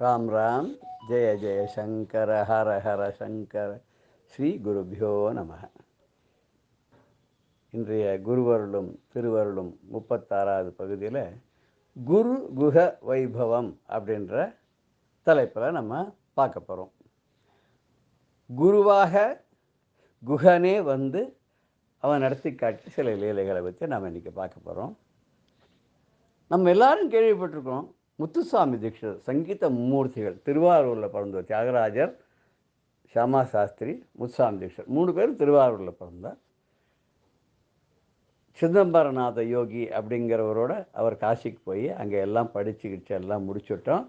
ராம் ராம் ஜெய ஜெய சங்கர ஹர ஹர சங்கர ஸ்ரீ குருபியோ நம இன்றைய குருவருளும் திருவருளும் முப்பத்தாறாவது பகுதியில் குரு குக வைபவம் அப்படின்ற தலைப்பில் நம்ம பார்க்க போகிறோம் குருவாக குகனே வந்து அவன் நடத்தி காட்டி சில லீலைகளை பற்றி நாம் இன்றைக்கி பார்க்க போகிறோம் நம்ம எல்லாரும் கேள்விப்பட்டிருக்கோம் முத்துசாமி தீட்சிதர் சங்கீத மும்மூர்த்திகள் திருவாரூரில் பிறந்த தியாகராஜர் ஷியாமா சாஸ்திரி முத்துசாமி தீட்சிதர் மூணு பேரும் திருவாரூரில் பிறந்தார். சிதம்பரநாத யோகி அப்படிங்கிறவரோட அவர் காசிக்கு போய் அங்கே எல்லாம் படிச்சுக்கிச்சு எல்லாம் முடிச்சுட்டோம்.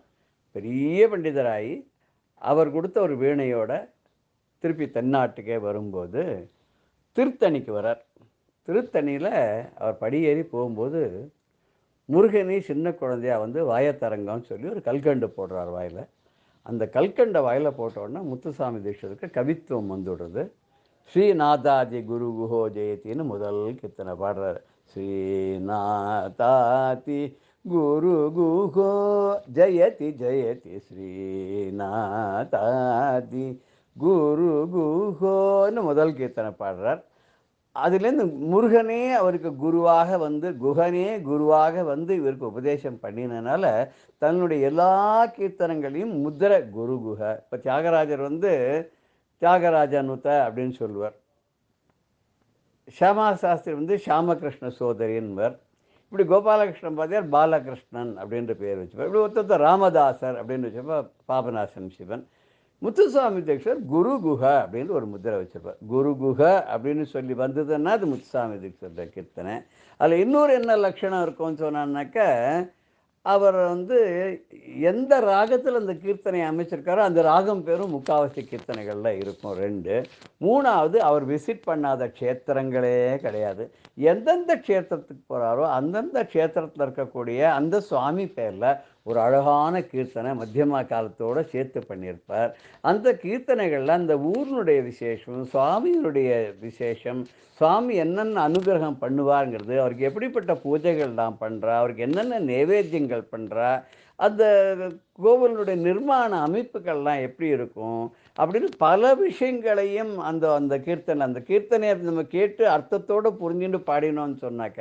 பெரிய பண்டிதராகி அவர் கொடுத்த ஒரு வீணையோட திருப்பி தென்னாட்டுக்கே வரும்போது திருத்தணிக்கு வரார். திருத்தணியில் அவர் படியேறி போகும்போது முருகனி சின்ன குழந்தையா வந்து வாயத்தரங்கம்னு சொல்லி ஒரு கல்கண்டு போடுறார் வாயில். அந்த கல்கண்டை வாயில் போட்டோடனே முத்துசாமி தீட்சத்துக்கு கவித்துவம் வந்துவிடுறது ஸ்ரீநாதாதி குரு குஹோ ஜெயத்தின்னு முதல் கீர்த்தனை பாடுறார். ஸ்ரீநாதாதி குரு குஹோ ஜெயதி ஜெயதி. ஸ்ரீநாதாதி குரு குஹோன்னு முதல் கீர்த்தனை பாடுறார். அதுலேருந்து முருகனே அவருக்கு குருவாக வந்து குகனே குருவாக வந்து இவருக்கு உபதேசம் பண்ணினனால தன்னுடைய எல்லா கீர்த்தனங்களையும் முதிர குரு குக. இப்போ தியாகராஜர் வந்து தியாகராஜனுத்த அப்படின்னு சொல்லுவார். ஷியாமா சாஸ்திரி வந்து ஷியாமகிருஷ்ண சோதரின்வர் இப்படி கோபாலகிருஷ்ணன் பார்த்தியார் பாலகிருஷ்ணன் அப்படின்ற பேர் வச்சுப்பார். இப்படி ஒருத்தர் ராமதாசர் அப்படின்னு வச்சப்ப பாபநாசன் சிவன். முத்துசாமி தீட்சர் குரு குஹ அப்படின்னு ஒரு முத்திரை வச்சுருப்பார். குரு குஹ அப்படின்னு சொல்லி வந்ததுன்னா அது முத்துசாமி தீட்சருடைய கீர்த்தனை. அதில் இன்னொரு என்ன லட்சணம் இருக்கும்னு சொன்னான்னாக்க அவர் வந்து எந்த ராகத்தில் அந்த கீர்த்தனை அமைச்சிருக்காரோ அந்த ராகம் பேரும் முக்காவாசி கீர்த்தனைகளில் இருக்கும் ரெண்டு. மூணாவது அவர் விசிட் பண்ணாத க்ஷேத்திரங்களே கிடையாது. எந்தெந்த க்ஷேத்திரத்துக்கு போகிறாரோ அந்தந்த க்ஷேத்திரத்தில் இருக்கக்கூடிய அந்த சுவாமி பேரில் ஒரு அழகான கீர்த்தனை மத்தியமா காலத்தோடு சேர்த்து பண்ணியிருப்பார். அந்த கீர்த்தனைகளில் அந்த ஊரினுடைய விசேஷம் சுவாமியினுடைய விசேஷம் சுவாமி என்னென்ன அனுகிரகம் பண்ணுவாருங்கிறது அவருக்கு எப்படிப்பட்ட பூஜைகள் தான் பண்ணுறா அவருக்கு என்னென்ன நைவேத்தியங்கள் பண்ணுறா அந்த கோவிலுடைய நிர்மாண அமைப்புகள்லாம் எப்படி இருக்கும் அப்படின்னு பல விஷயங்களையும் அந்த அந்த கீர்த்தனை அந்த கீர்த்தனையை நம்ம கேட்டு அர்த்தத்தோடு புரிஞ்சுட்டு பாடினோம்னு சொன்னாக்க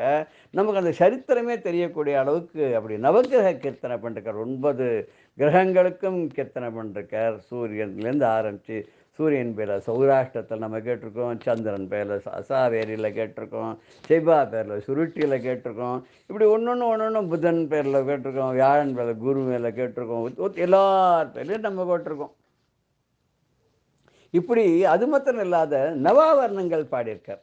நமக்கு அந்த சரித்திரமே தெரியக்கூடிய அளவுக்கு அப்படி நவகிரக கீர்த்தனை பண்ணிருக்கார் ஒன்பது கிரகங்களுக்கும் கீர்த்தனை பண்ணிருக்கார் சூரியன்லேருந்து ஆரம்பித்து சூரியன் பேரில் சௌராஷ்டிரத்தில் நம்ம கேட்டிருக்கோம் சந்திரன் பேரில் அசாவேரியில் கேட்டிருக்கோம் செவ்வா பேரில் சுருட்டியில் கேட்டிருக்கோம் இப்படி ஒன்று ஒன்று ஒன்று ஒன்று புதன் பேரில் கேட்டிருக்கோம் வியாழன் பேரில் குரு மேலே கேட்டிருக்கோம் எல்லார் பேர்லையும் நம்ம கேட்டிருக்கோம். இப்படி அது மாத்திரம் இல்லாத நவாவர்ணங்கள் பாடியிருக்கார்.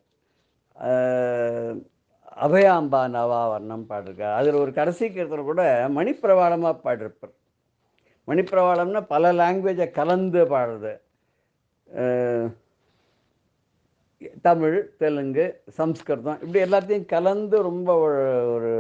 அபயாம்பா நவாவர்ணம் பாடியிருக்கார். அதில் ஒரு கடைசி கீர்த்தனை கூட மணிப்பிரவாளமாக பாடியிருப்பார். மணிப்பிரவாளம்னா பல லாங்குவேஜை கலந்து பாடுறது. தமிழ் தெலுங்கு சம்ஸ்கிருதம் இப்படி எல்லாத்தையும் கலந்து ரொம்ப ஒரு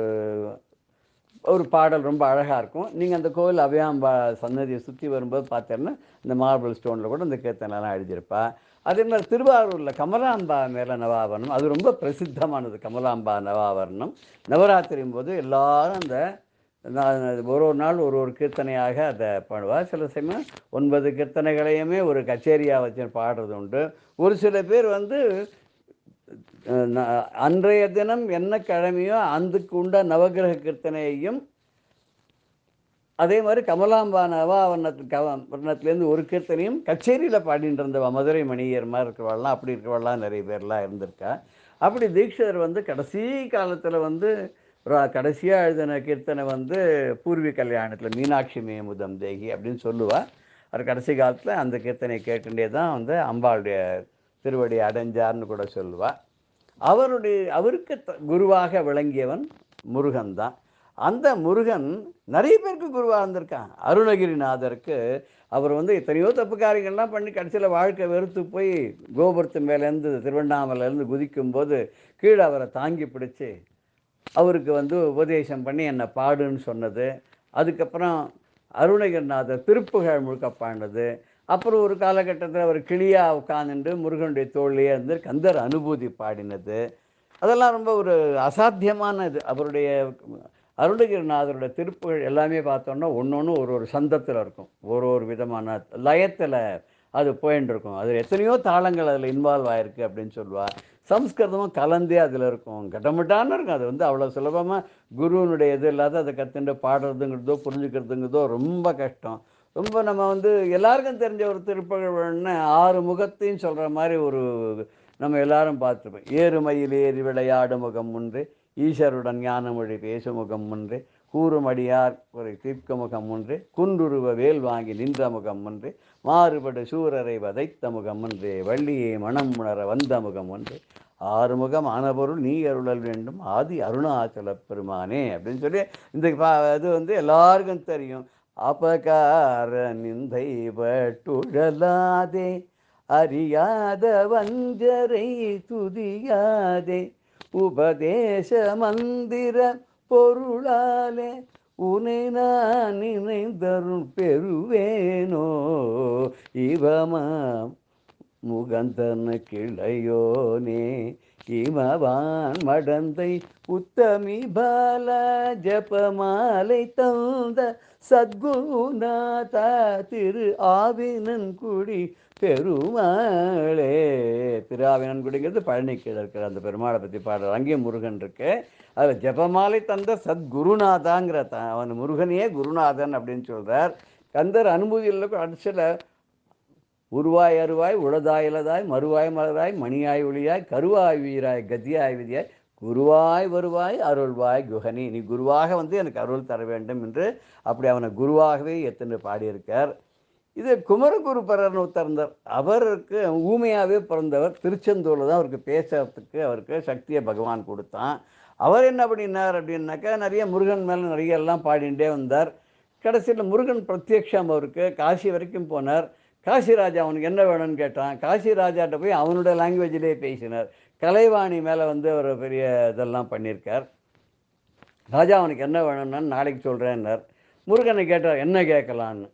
ஒரு பாடல் ரொம்ப அழகாக இருக்கும். நீங்கள் அந்த கோவில் அபயாம்பா சன்னதியை சுற்றி வரும்போது பார்த்தீங்கன்னா இந்த மார்பிள் ஸ்டோனில் கூட இந்த கீர்த்தனெல்லாம் எழுதியிருப்பா. அதே மாதிரி திருவாரூரில் கமலாம்பா மேலே நவாவரணம் அது ரொம்ப பிரசித்தமானது கமலாம்பா நவாவரணம் நவராத்திரியும் போது எல்லாரும் அந்த ஒரு ஒரு நாள் ஒரு ஒரு கீர்த்தனையாக அதை பாடுவார் சில சமயம் ஒன்பது கீர்த்தனைகளையுமே ஒரு கச்சேரியாக வச்சு பாடுறது உண்டு. ஒரு சில பேர் வந்து அன்றைய தினம் என்ன கிழமையோ அதுக்கு உண்ட நவகிரக கீர்த்தனையையும் அதே மாதிரி கமலாம்பா நவாவர்ணத்து கவர்ணத்துலேருந்து ஒரு கீர்த்தனையும் கச்சேரியில் பாடிட்டு இருந்தவா மதுரை மணியர் மாதிரி இருக்கிறவாள்லாம் அப்படி இருக்கிறவாள்லாம் நிறைய பேர்லாம் இருந்திருக்கா. அப்படி தீட்சிதர் வந்து கடைசி காலத்தில் வந்து கடைசியாக எழுதின கீர்த்தனை வந்து பூர்வி கல்யாணத்தில் மீனாட்சி மேமுதம் தேகி அப்படின்னு சொல்லுவாள் அவர் கடைசி காலத்தில் அந்த கீர்த்தனை கேட்டுகிட்டே தான் வந்து அம்பாளுடைய திருவடி அடைஞ்சார்னு கூட சொல்லுவாள் அவருடைய அவருக்கு குருவாக விளங்கியவன் முருகன் தான். அந்த முருகன் நிறைய பேருக்கு குருவாக இருந்திருக்கான். அருணகிரிநாதருக்கு அவர் வந்து எத்தனையோ தப்பு காரியங்கள்லாம் பண்ணி கடைசியில் வாழ்க்கை வெறுத்து போய் கோபுரத்து மேலேருந்து திருவண்ணாமலேருந்து குதிக்கும்போது கீழே அவரை தாங்கி பிடிச்சி அவருக்கு வந்து உபதேசம் பண்ணி என்னை பாடுன்னு சொன்னது. அதுக்கப்புறம் அருணகிரிநாதர் திருப்புகழ் முழுக்க பாடினது. அப்புறம் ஒரு காலகட்டத்தில் அவர் கிளியாக உட்காந்துட்டு முருகனுடைய தோல்லையே இருந்து கந்தர் அனுபூதி பாடினது. அதெல்லாம் ரொம்ப ஒரு அசாத்தியமான இது அவருடைய அருணகிரிநாதரோட திருப்புகள் எல்லாமே பார்த்தோம்னா ஒன்று ஒன்று ஒரு ஒரு சந்தத்தில் இருக்கும். ஒரு ஒரு விதமான லயத்தில் அது போயின்னு இருக்கும். அது எத்தனையோ தாளங்கள் அதில் இன்வால்வ் ஆயிருக்கு அப்படின்னு சொல்லுவாள் சம்ஸ்கிருதமும் கலந்தே அதில் இருக்கும். கட்டமிட்டான்னு இருக்கும். அது வந்து அவ்வளோ சுலபமாக குருவினுடைய இது இல்லாத அதை கற்றுண்டு பாடுறதுங்கிறதோ புரிஞ்சுக்கிறதுங்கிறதோ ரொம்ப கஷ்டம். ரொம்ப நம்ம வந்து எல்லாருக்கும் தெரிஞ்ச ஒரு திருப்புகழ்னு ஆறு முகத்தையும் சொல்கிற மாதிரி ஒரு நம்ம எல்லாரும் பார்த்துருப்போம் ஏறுமையில் ஏறி விளையாடு முகம் ஒன்று ஈஸ்வருடன் ஞானமொழி பேசு முகம் ஒன்று கூறுமடியார் ஒரு தீர்க்க முகம் ஒன்று குன்றுருவ வேல் வாங்கி நின்ற முகம் ஒன்று மாறுபடு சூரரை வதைத்த முகம் ஒன்று வள்ளியை மனம் உணர வந்த முகம் ஒன்று. ஆறுமுகம் ஆனபொருள் நீ அருளல் வேண்டும் ஆதி அருணாச்சல பெருமானே அப்படின்னு சொல்லி இந்த பா இது வந்து எல்லாருக்கும் தெரியும். அபகார நிந்தை பட்டுழலாதே அறியாத வஞ்சரை துதியாதே உபதேச மந்திர பொருளாலே உனை நான் நினைந்தருள் பெறுவேனோ இவமாம் முகந்தன கிளையோனே இமவான் மடந்தை உத்தமி பால ஜபமாலை தந்த சத்குநாதா திரு ஆவினன்குடி பெருமாளே. திரு ஆவினன்குடிங்கிறது பழனி கீழே இருக்கிற அந்த பெருமாளை பற்றி பாடுற அங்கேயும் முருகன் இருக்கு. அதில் ஜபமாலை தந்த சத்குருநாதாங்கிற த அவன் முருகனையே குருநாதன் அப்படின்னு சொல்கிறார் கந்தர் அனுமதியில் அடிச்சில். உருவாய் அருவாய் உளதாய் இலதாய் மறுவாய் மலராய் மணியாய் ஒளியாய் கருவாய் வீராய் கதியாய் விதியாய் குருவாய் வருவாய் அருள்வாய் குஹனி நீ குருவாக வந்து எனக்கு அருள் தர வேண்டும் என்று அப்படி அவனை குருவாகவே எத்தனை பாடியிருக்கார். இது குமரகுருபரர்னு உத்தர்ந்தார். அவருக்கு ஊமையாகவே பிறந்தவர் திருச்செந்தூரில் தான் அவருக்கு பேசுறதுக்கு அவருக்கு சக்தியை பகவான் கொடுத்தான். அவர் என்ன பண்ணினார் அப்படின்னாக்கா நிறைய முருகன் மேலே நிறைய எல்லாம் பாடிண்டே வந்தார். கடைசியில் முருகன் பிரத்யக்ஷம் அவருக்கு. காசி வரைக்கும் போனார். காசி ராஜா அவனுக்கு என்ன வேணும்னு கேட்டான். காசி ராஜாட்ட போய் அவனோட லாங்குவேஜிலே பேசினார். கலைவாணி மேலே வந்து ஒரு பெரிய இதெல்லாம் பண்ணியிருக்கார் ராஜா அவனுக்கு என்ன வேணும்னா நாளைக்கு சொல்கிறேன்னார் முருகனை கேட்டார் என்ன கேட்கலான்னு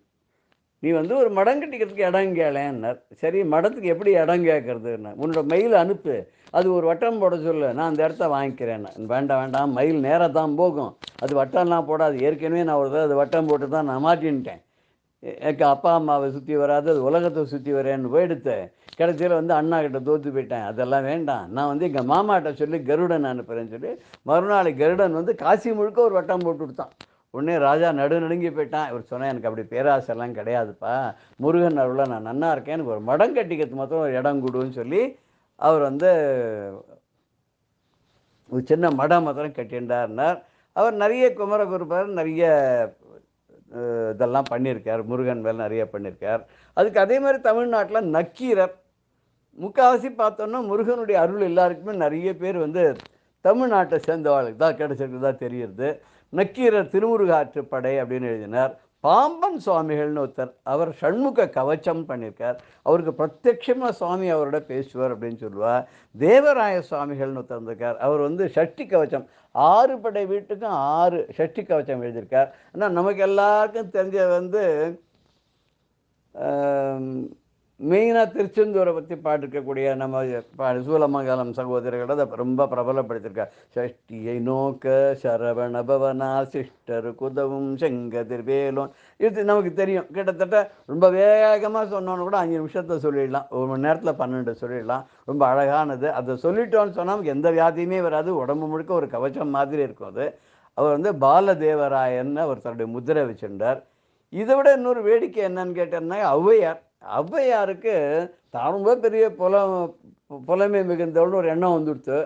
நீ வந்து ஒரு மடம் கட்டிக்கிறதுக்கு இடம் கேளேன்னார். சரி மடத்துக்கு எப்படி இடம் கேட்கறதுன்னு? உன்னோட மயில் அனுப்பு. அது ஒரு வட்டம் போட சொல்லு. நான் அந்த இடத்த வாங்கிக்கிறேன் வேண்டாம் வேண்டாம். மயில் நேராக தான் போகும். அது வட்டம்லாம் போடாது. ஏற்கனவே நான் ஒரு அது வட்டம் போட்டு தான் நான் மாட்டின்ட்டேன். எனக்கு அப்பா அம்மாவை சுற்றி வராது அது உலகத்தை சுற்றி வரேன்னு போயிடுத்து. கடைசியில் வந்து அண்ணா கிட்ட தோற்று போயிட்டேன். அதெல்லாம் வேண்டாம். நான் வந்து எங்கள் மாமாட்ட சொல்லி கருடன் அனுப்புகிறேன்னு சொல்லி மறுநாள் கருடன் வந்து காசி முழுக்க ஒரு வட்டம் போட்டு கொடுத்தான். உடனே ராஜா நடு நடுங்கி போயிட்டான். இவர் சொன்னேன் எனக்கு அப்படி பேராசைலாம் கிடையாதுப்பா. முருகன் அருள நான் நன்னா இருக்கேன். எனக்கு ஒரு மடம் கட்டிக்கிறது மாத்திரம் ஒரு இடம் கொடுன்னு சொல்லி அவர் வந்து ஒரு சின்ன மடம் மாத்திரம் கட்டிண்டார்னார் அவர் நிறைய குமரகுருப்பார் நிறைய இதெல்லாம் பண்ணியிருக்கார் முருகன் மேல் நிறைய பண்ணியிருக்கார் அதுக்கு அதே மாதிரி தமிழ்நாட்டில் நக்கீரர். முக்காவாசி பார்த்தோன்னா முருகனுடைய அருள் எல்லாருக்குமே நிறைய பேர் வந்து தமிழ்நாட்டை சேர்ந்தவாளுக்கு தான் கிடைச்சிருக்குதா தெரியுது. நக்கீரர் திருமுருகாற்றுப்படை அப்படின்னு எழுதினார். பாம்பன் சுவாமிகள்னு ஒருத்தர் அவர் சண்முக கவச்சம் பண்ணியிருக்கார் அவருக்கு பிரத்யட்சமாக சுவாமி அவரோட பேசுவார் அப்படின்னு சொல்லுவார். தேவராய சுவாமிகள்னு ஒருத்தர் இருந்திருக்கார் அவர் வந்து ஷஷ்டி கவச்சம் ஆறு படை வீட்டுக்கும் ஆறு ஷஷ்டி கவச்சம் எழுதியிருக்கார். ஆனால் நமக்கு எல்லாருக்கும் தெரிஞ்ச வந்து மெயினாக திருச்செந்தூரை பற்றி பாட்டிருக்கக்கூடிய நம்ம பா சூலமங்கலம் சகோதரர்கள் அதை ரொம்ப பிரபலப்படுத்தியிருக்கார் ஷஷ்டியை நோக்க சரவண பவனா சிஷ்டர் குதவும் செங்கதிர் வேலோன். இது நமக்கு தெரியும். கிட்டத்தட்ட ரொம்ப வேகமாக சொன்னோன்னு கூட அஞ்சு நிமிஷத்தை சொல்லிடலாம். ஒரு மணி நேரத்தில் பன்னெண்டு சொல்லிடலாம். ரொம்ப அழகானது. அதை சொல்லிட்டோன்னு சொன்னால் நமக்கு எந்த வியாதியுமே வராது. உடம்பு முழுக்க ஒரு கவச்சம் மாதிரி இருக்கும் அது. அவர் வந்து பாலதேவராயன்னு அவர் தன்னுடைய முத்திரை வச்சிருந்தார். இதை விட இன்னொரு வேடிக்கை என்னன்னு கேட்டேன்னா ஔவையார். ஔவையாருக்கு தானும் பெரிய புல புலமை மிகுந்தவள்னு ஒரு எண்ணம் வந்துடுத்து.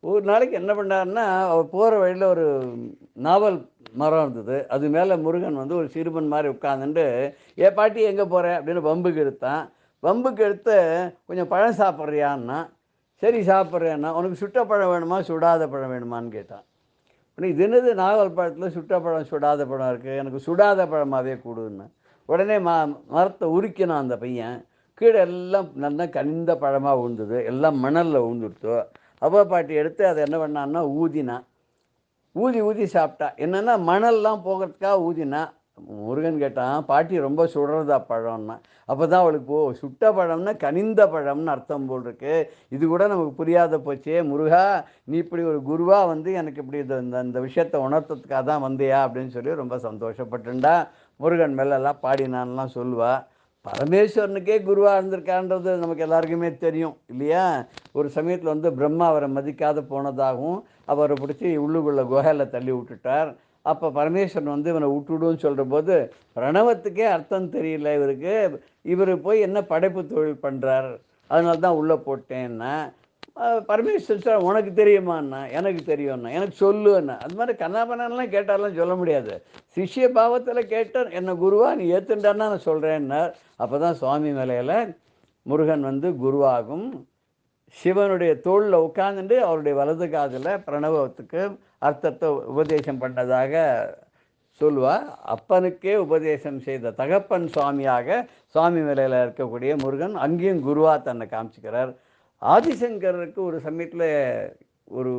ஒரு நாளைக்கு என்ன பண்ணாருன்னா அவர் போகிற வழியில் ஒரு நாவல் மரம் இருந்தது. அது மேலே முருகன் வந்து ஒரு சிறுவன் மாதிரி உட்காந்துட்டு ஏ பாட்டி எங்கே போகிற அப்படின்னு வம்புக்கு எடுத்தான் வம்புக்கு எடுத்து கொஞ்சம் பழம் சாப்பிட்றியான்னா? சரி சாப்பிட்றேன்னா. உனக்கு சுட்ட பழம் வேணுமா? சுடாத பழம் வேணுமான்னு கேட்டான். உனக்கு இது என்னது? நாவல் பழத்தில் சுட்ட பழம் சுடாத பழம் இருக்குது எனக்கு சுடாத பழமாகவே கொடுன்னு. உடனே ம மரத்தை உருக்கினான் அந்த பையன். கீழே எல்லாம் நல்லா கனிந்த பழமாக விழுந்தது எல்லாம் மணலில் விழுந்துடுத்து அவ்வா பாட்டி எடுத்து அதை என்ன பண்ணான்னா ஊதினான் ஊதி ஊதி சாப்பிட்டா. என்னென்னா மணல்லாம் போகிறதுக்காக ஊதினா. முருகன் கேட்டான் பாட்டி ரொம்ப சுடுறதா பழம்னா. அப்போ தான் அவளுக்கு ஓ சுட்ட பழம்னா கனிந்த பழம்னு அர்த்தம் போல் இருக்கு. இது கூட நமக்கு புரியாத போச்சே. முருகா நீ இப்படி ஒரு குருவாக வந்து எனக்கு இப்படி இந்த இந்த- இந்த விஷயத்தை உணர்த்ததுக்காக தான் வந்தியா அப்படின்னு சொல்லி ரொம்ப சந்தோஷப்பட்டுண்டா முருகன் மேலெல்லாம் பாடினான்லாம் சொல்லுவா பரமேஸ்வரனுக்கே குருவாக இருந்திருக்கான்றது நமக்கு எல்லாருக்குமே தெரியும் இல்லையா? ஒரு சமயத்தில் வந்து பிரம்மா அவரை மதிக்காத போனதாகவும் அவரை பிடிச்சி உள்ளுக்குள்ள குகையில் தள்ளி விட்டுட்டார். அப்போ பரமேஸ்வரன் வந்து இவனை விட்டுடுன்னு சொல்கிற போது பிரணவத்துக்கே அர்த்தம் தெரியல இவருக்கு. இவர் போய் என்ன படைப்பு தொழில் பண்ணுறார் அதனால தான் உள்ளே போட்டேன்னா பரமேஸ்வரன் சார் உனக்கு தெரியுமாண்ணா எனக்கு தெரியும்ண்ணா எனக்கு சொல்லுண்ணா அது மாதிரி கண்ணாபண்ணலாம் கேட்டாலாம் சொல்ல முடியாது. சிஷ்ய பாவத்தில் கேட்டால் என்ன குருவா நீ ஏத்துண்டான்னா நான் சொல்கிறேன்னார் அப்போ தான் சுவாமி மலையில் முருகன் வந்து குருவாகும். சிவனுடைய தோளில் உட்காந்துட்டு அவருடைய வலது காதில் பிரணவத்துக்கு அர்த்தத்தை உபதேசம் பண்ணதாக சொல்லுவா அப்பனுக்கே உபதேசம் செய்த தகப்பன் சுவாமியாக சுவாமி மலையில் இருக்கக்கூடிய முருகன் அங்கேயும் குருவா தன்னை காமிச்சுக்கிறார். ஆதிசங்கருக்கு ஒரு சமயத்தில் ஒரு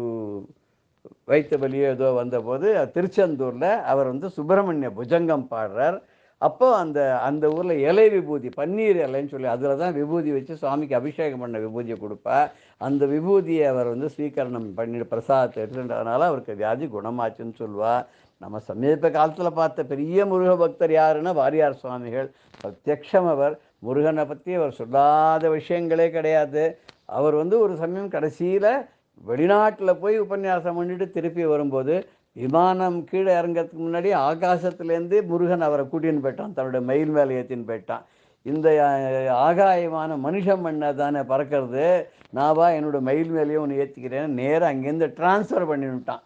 வைத்த வழியோ ஏதோ வந்தபோது திருச்செந்தூரில் அவர் வந்து சுப்பிரமணிய புஜங்கம் பாடுறார். அப்போ அந்த அந்த ஊரில் இலை விபூதி பன்னீர் இலைன்னு சொல்லி அதில் தான் விபூதி வச்சு சுவாமிக்கு அபிஷேகம் பண்ண விபூதியை கொடுப்பா. அந்த விபூதியை அவர் வந்து ஸ்வீகரணம் பண்ணிட்டு பிரசாதத்தை எடுத்துட்டதுனால அவருக்கு வியாதி குணமாச்சுன்னு சொல்லுவா. நம்ம சமீப காலத்தில் பார்த்த பெரிய முருக பக்தர் யாருன்னா வாரியார் சுவாமிகள். பிரத்யக்ஷம் அவர். முருகனை பற்றி அவர் சொல்லாத விஷயங்களே கிடையாது. அவர் வந்து ஒரு சமயம் கடைசியில் வெளிநாட்டில் போய் உபன்யாசம் பண்ணிட்டு திருப்பி வரும்போது விமானம் கீழே இறங்கிறதுக்கு முன்னாடி ஆகாசத்துலேருந்து முருகன் அவரை கூட்டின்னு போயிட்டான். தன்னுடைய மயில் மேலே ஏற்றின்னு போயிட்டான். இந்த ஆகாயமான மனுஷன் மண்ணை தானே பறக்கிறது. நான் வா மயில் மேலேயே ஒன்று ஏற்றிக்கிறேன் நேராக அங்கேருந்து ட்ரான்ஸ்ஃபர் பண்ணிவிட்டான்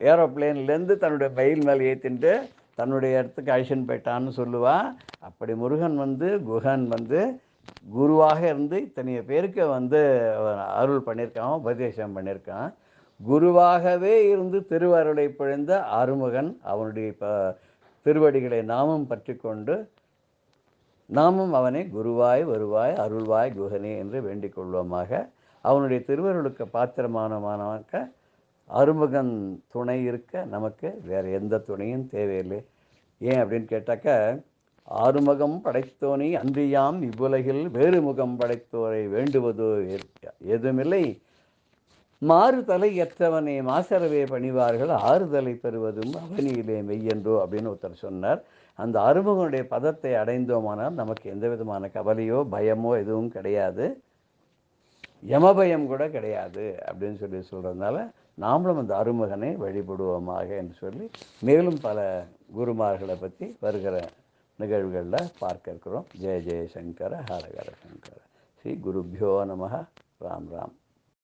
ஏரோப்ளேன்லேருந்து தன்னுடைய மயில் மேலே ஏற்றின்ட்டு தன்னுடைய இடத்துக்கு அழிச்சுன்னு போயிட்டான்னு சொல்லுவாள் அப்படி முருகன் வந்து குகன் வந்து குருவாக இருந்து இத்தனைய பேருக்கு வந்து அருள் பண்ணியிருக்கான் உபதேசம் பண்ணியிருக்கான். குருவாகவே இருந்து திருவருளை பிழைந்த ஆறுமுகன் அவனுடைய ப திருவடிகளை நாமும் பற்றி கொண்டு நாமும் அவனை குருவாய் வருவாய் அருள்வாய் குகனே என்று வேண்டிக் கொள்வோமாக. அவனுடைய திருவருளுக்கு பாத்திரமானமானவாக்க அருமுகன் துணை இருக்க நமக்கு வேறு எந்த துணையும் தேவையில்லை. ஏன் அப்படின்னு கேட்டாக்க ஆறுமுகம் படைத்தோனை அன்றியாம் இவ்வுலகில் வேறு முகம் படைத்தோரை வேண்டுவதோ எதுமில்லை ஏதுமில்லை. மாறுதலை எற்றவனை மாசரவே பணிவார்கள் ஆறுதலை பெறுவதும் அவனியிலே மெய்யென்றோ அப்படின்னு ஒருத்தர் சொன்னார். அந்த அருமுகனுடைய பதத்தை அடைந்தோமானால் நமக்கு எந்த விதமான கவலையோ பயமோ எதுவும் கிடையாது. யமபயம் கூட கிடையாது அப்படின்னு சொல்லி சொல்கிறதுனால நாமளும் அந்த அறுமுகனை வழிபடுவோமாக என்று சொல்லி மேலும் பல குருமார்களை பற்றி வருகிற நிகழ்வுகளில் பார்க்க இருக்கிறோம். ஜெய ஜெய சங்கர ஹரஹர சங்கர. ஸ்ரீ குருபியோ நம ராம் ராம்.